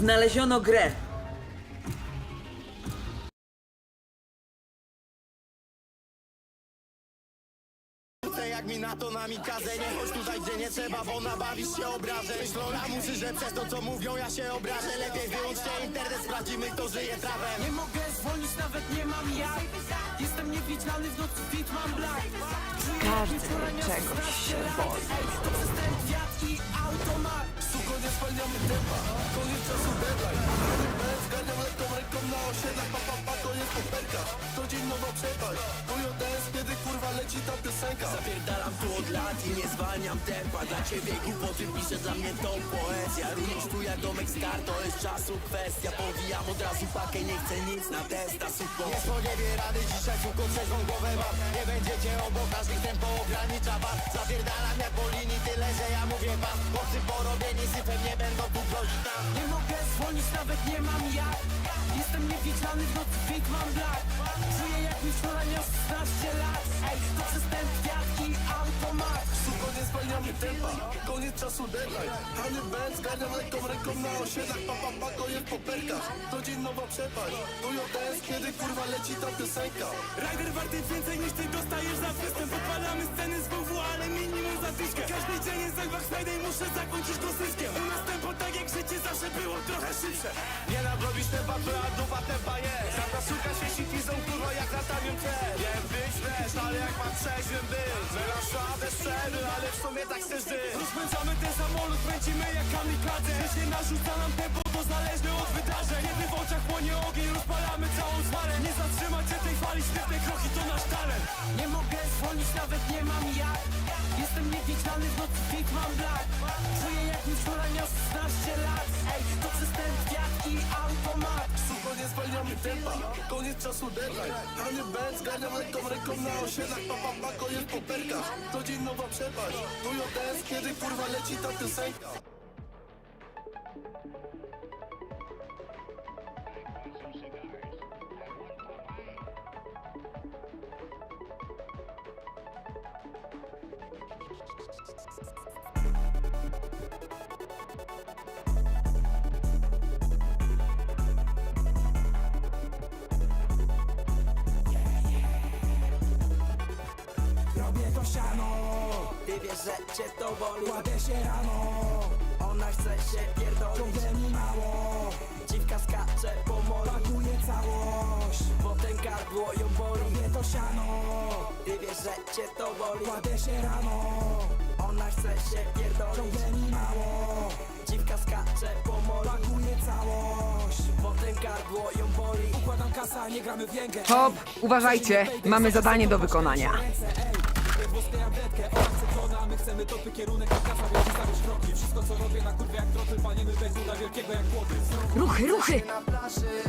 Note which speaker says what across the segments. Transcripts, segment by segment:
Speaker 1: Znaleziono grę.
Speaker 2: Jak mi na to namikaze Nie chodź tutaj gdzie nie trzeba, bo nabawisz się obrażeń. Myślą lamusy, że przez to co mówią ja się obrażę. Lepiej wyłączcie internet, sprawdzimy kto żyje trawem
Speaker 3: Nie mogę zwolnić, nawet nie mam jak Jestem niewidzialny, w nocy fit mam black
Speaker 4: Każdy czegoś się boi.
Speaker 3: Nie zwalniamy tempa Koniec czasu deadline Bez zgarniam lekką ręką na osiedlach Pa, pa, pa, koperka To dzień nowa przepaść Bojo dance, kiedy kurwa leci ta piosenka
Speaker 2: Zapierdalam tu od lat i nie zwalniam tempa Dla ciebie głupoty pisze dla mnie to poezja. Również tu jak domek star, to jest czasu kwestia. Powijam od razu pakę, nie chcę nic na testa, suko. Nie spodziewie rady dzisiaj, suko, trzeźwą głowę mam Nie będziecie obok nas, niech tempo ogranicza was. Zapierdalam jak po mówię wam Chłopcy porobieni syfem, nie będą tu grozić
Speaker 3: Nie zwolnić, nawet nie mam jak Jestem niewidzialny, w nocy fit mam black Czuję jak mi wczoraj miał 16 lat. Ej, to przez ten kwiat i automat nie zwalniamy tempa. Koniec czasu deadline. Hany Ben, zgarniam lekką ręką na osiedlach. Pa, pa, pa, koniec poperka To dzień nowa przepaść. Bojo dance, kiedy kurwa leci ta piosenka. Rider warty więcej niż ty dostajesz za występ Podpalamy sceny z WW, ale minimum zatyczkę Każdy dzień jest jak Black Friday, muszę zakończyć go zyskiem. U nas tempo tak jak życie zawsze było trochę szybsze
Speaker 2: Nie nadrobisz tempa, twoja dupa tempa jest Żadna suka świeci fizą, kurwa jak latanią cię Wiem być fresh, ale jak mam trzeźwym Wyraż bez przerwy, ale w sumie tak chcesz żyć.
Speaker 3: Rozpędzamy ten samolot, kręcimy jak kamikadze. Jeśli narzuca nam tempo, to zależne od wydarzeń. Kiedy w oczach płonie ogień, rozpalamy całą zwalę Nie zatrzymać się tej fali, świetne kroki to nasz talent. Nie mogę zwolnić, nawet nie mam jak. Jestem niewidzialny, w nocy fit mam black Czuję jak mi wczoraj miał 16 lat. Ej, to przez ten kwiat i automat. Suko, nie zwalniamy tempa, koniec czasu deadline. Hany Ben, zgarniam lekką ręką na osiedlach. Pa, pa, pa, koniec poperka. To dzień nowa przepaść. Tujo dance, kiedy kurwa leci ta piosenka
Speaker 2: że cię to boli.
Speaker 5: Kładę się rano.
Speaker 2: Ona chce się
Speaker 5: Ciągle mi mało,
Speaker 2: Dziwka skacze po moli
Speaker 5: pakuję całość
Speaker 2: Potem gardło ją boli
Speaker 5: Robię to siano,
Speaker 2: Ty wiesz, że cię to boli
Speaker 5: kładę się rano.
Speaker 2: Ona chce się pierdolić.
Speaker 5: Ciągle mi mało,
Speaker 2: Dziwka skacze po moli
Speaker 5: pakuję całość
Speaker 2: Potem gardło ją boli.
Speaker 5: Układam kasa, nie gramy w jęgę
Speaker 4: Hop, uważajcie, mamy zadanie do wykonania.
Speaker 5: Włoskie tabletkę, ona My chcemy topy, kierunek, kasa, więc stawisz kroki Wszystko co robię na kurwie jak trotyl Palimy bez nuda wielkiego jak płoty
Speaker 4: Ruchy, ruchy!
Speaker 6: na plaży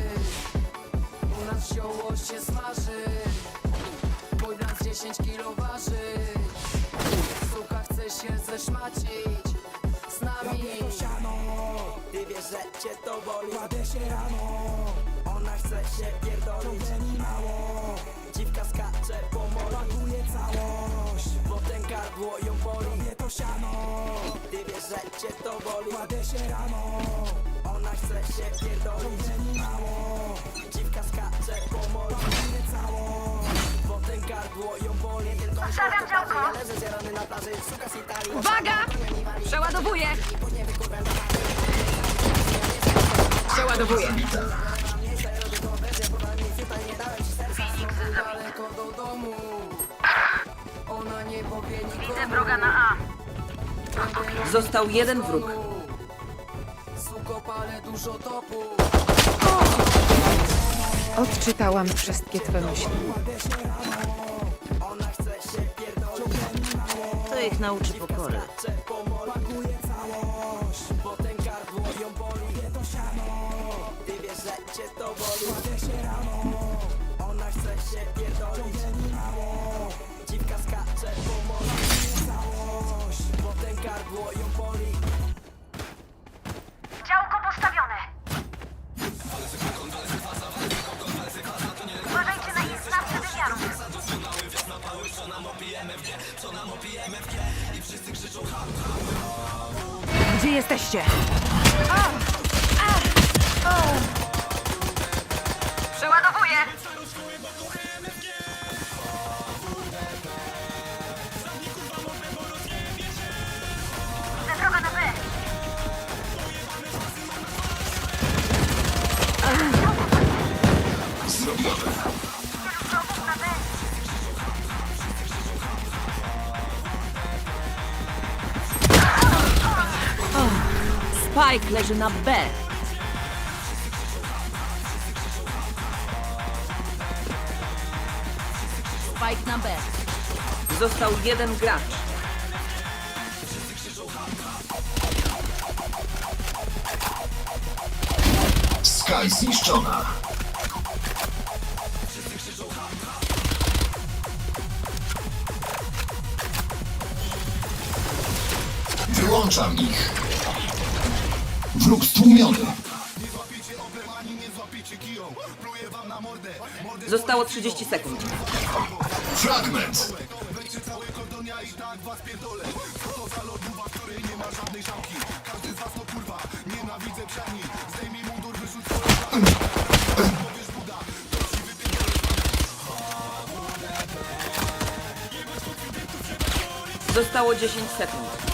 Speaker 6: U nas zioło się smaży. Mój brat 10 kilo waży. Suka chce się zeszmacić Z nami.
Speaker 5: Robię to siano,
Speaker 2: Ty wiesz, że cię to boli.
Speaker 5: Kładę się rano.
Speaker 2: Ona chce się
Speaker 5: siano,
Speaker 2: Ty wiesz, że cię to boli.
Speaker 5: Kładę się rano.
Speaker 2: Ona chce się pierdolić.
Speaker 5: Mi mało,
Speaker 2: Dziwka skacze po moli
Speaker 5: pakuję całość
Speaker 2: Potem gardło ją boli. Tylko
Speaker 4: Ustawiam działko.
Speaker 2: Leżę zjarany na plaży. Suka z Italii.
Speaker 4: Uwaga! Przeładowuję! Przeładowuję.
Speaker 6: daleko do domu. Ona nie powie nikomu.
Speaker 4: Widzę wroga na A.
Speaker 1: Został jeden wróg.
Speaker 4: Odczytałam wszystkie twe myśli.
Speaker 2: Ona chce się pierdolić
Speaker 1: To ich nauczy pokory.
Speaker 2: Skacze po moli
Speaker 5: Pakuję
Speaker 4: Gdzie
Speaker 1: Spike leży na B. Spike na B. Został jeden gracz.
Speaker 7: Sky zniszczona. Wyłączam ich. Wróg stłumiony.
Speaker 1: Zostało 30 sekund.
Speaker 7: Fragment.
Speaker 1: Zostało 10 sekund.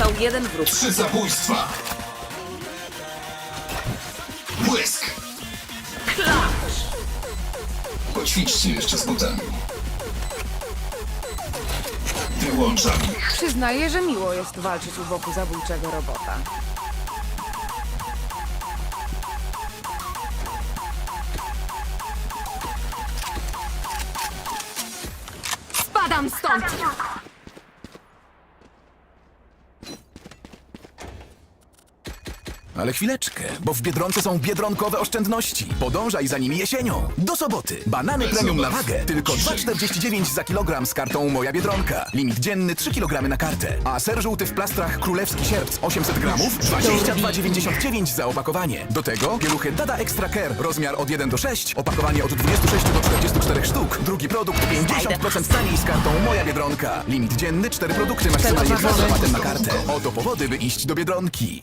Speaker 1: Został jeden wróg.
Speaker 7: Trzy zabójstwa. Błysk. Poćwiczcie jeszcze z butami. Wyłączam ich.
Speaker 4: Przyznaję, że miło jest walczyć u boku zabójczego robota. Spadam stąd!
Speaker 8: Ale chwileczkę, bo w Biedronce są biedronkowe oszczędności. Podążaj za nimi jesienią. Do soboty. Banany
Speaker 7: Bez
Speaker 8: premium na wagę. Tylko
Speaker 7: Dzisiaj.
Speaker 8: 2,49 za kilogram z kartą Moja Biedronka. Limit dzienny 3 kg na kartę. A ser żółty w plastrach Królewski Sierp 800 gramów 22,99 za opakowanie. Do tego pieluchy Dada Extra Care rozmiar od 1 do 6. Opakowanie od 26 do 44 sztuk. Drugi produkt 50% taniej z kartą Moja Biedronka. Limit dzienny 4 produkty maksymalnie 2 z rabatem na kartę. Oto powody, by iść do Biedronki.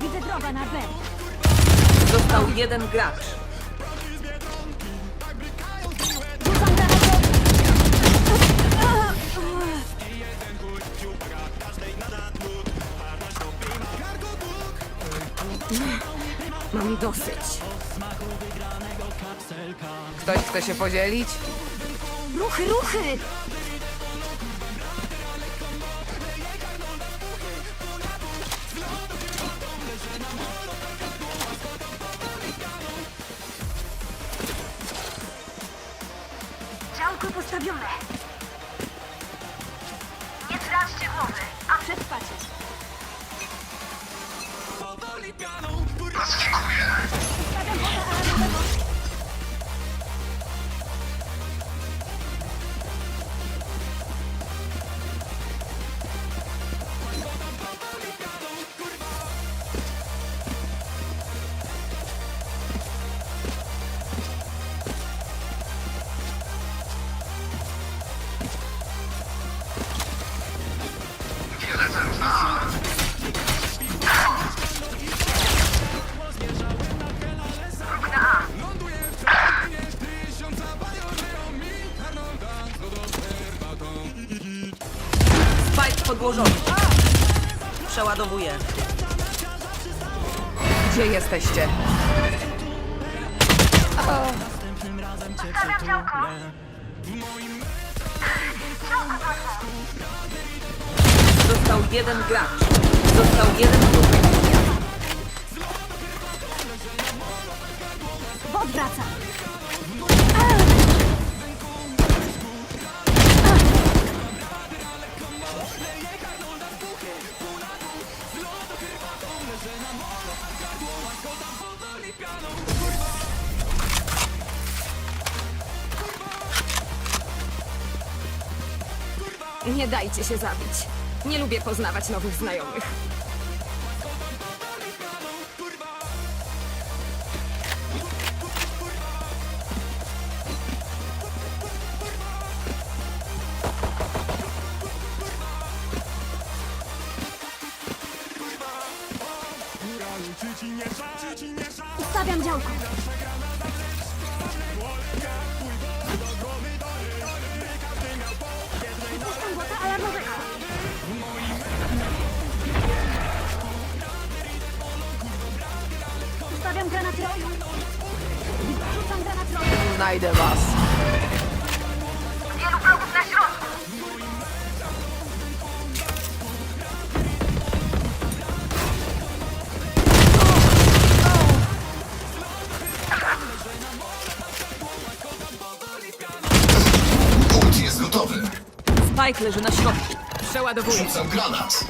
Speaker 9: Widzę drogę na B!
Speaker 1: Został jeden gracz.
Speaker 9: Rzucam granatę!
Speaker 4: Mam dosyć. Ktoś chce się podzielić?
Speaker 9: Ruchy, ruchy! Postawione! Nie traćcie głowy, a przetrwacie! Stawiam
Speaker 1: Spike podłożony. Przeładowuję.
Speaker 4: Gdzie jesteście?
Speaker 9: Stawiam działko! Działko!
Speaker 1: Został jeden gracz. Został jeden wróg.
Speaker 9: Bot
Speaker 4: Nie dajcie się zabić. Nie lubię poznawać nowych znajomych.
Speaker 1: Spike leży na środku.
Speaker 4: Przeładowuję.
Speaker 7: Rzucam granat.